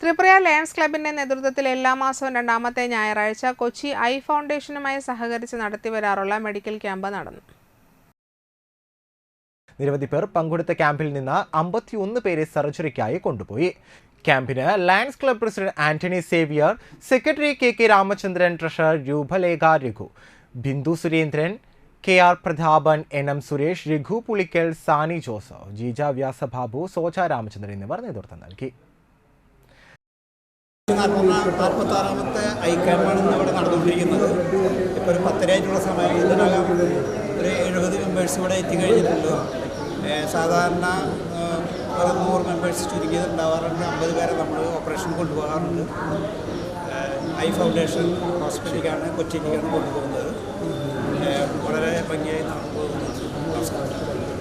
Tripura lions ക്ലബിന്റെ നേതൃത്വത്തിൽ എല്ലാ മാസവും രണ്ടാമത്തെ ഞായറാഴ്ച കൊച്ചി ഐ ഫൗണ്ടേഷനുമായി സഹകരിച്ച് നടത്തിവരാറുള്ള മെഡിക്കൽ ക്യാമ്പ് നടന്നു. നിരവധി പേർ പങ്കെടുത്ത ക്യാമ്പിൽ നിന്ന് അമ്പത്തിയൊന്ന് പേരെ സർജറിക്കായി കൊണ്ടുപോയി. ക്യാമ്പിന് lions club president Antony Xavier secretary K K Ramachandran treasurer Roopalekha Raghu Bindu Surendran K R Prathapan N M Suresh Raghu Pulickal Sani Joseph Jeeja Vyasababu Soja Ramachandran എന്നിവർ നേതൃത്വം നൽകി. നാൽപ്പത്താറാമത്തെ ഐക്യമാണ് ഇന്ന് ഇവിടെ നടന്നുകൊണ്ടിരിക്കുന്നത്. ഇപ്പോൾ ഒരു പത്തരയായിട്ടുള്ള സമയം. ഇതിനകം ഒരു എഴുപത് മെമ്പേഴ്സ് ഇവിടെ എത്തിക്കഴിഞ്ഞിട്ടുണ്ട്. സാധാരണ ഒരു നൂറ് മെമ്പേഴ്സ് ചുരുക്കിയതുണ്ടാവാറുണ്ട് അമ്പത് പേരെ നമ്മൾ ഓപ്പറേഷൻ കൊണ്ടുപോകാറുണ്ട്. ഐ ഫൗണ്ടേഷൻ ഹോസ്പിറ്റലിലേക്കാണ് കൊച്ചിയിലേക്കാണ് കൊണ്ടുപോകുന്നത്. വളരെ ഭംഗിയായി നടന്നു പോകുന്നത് നമസ്കാരം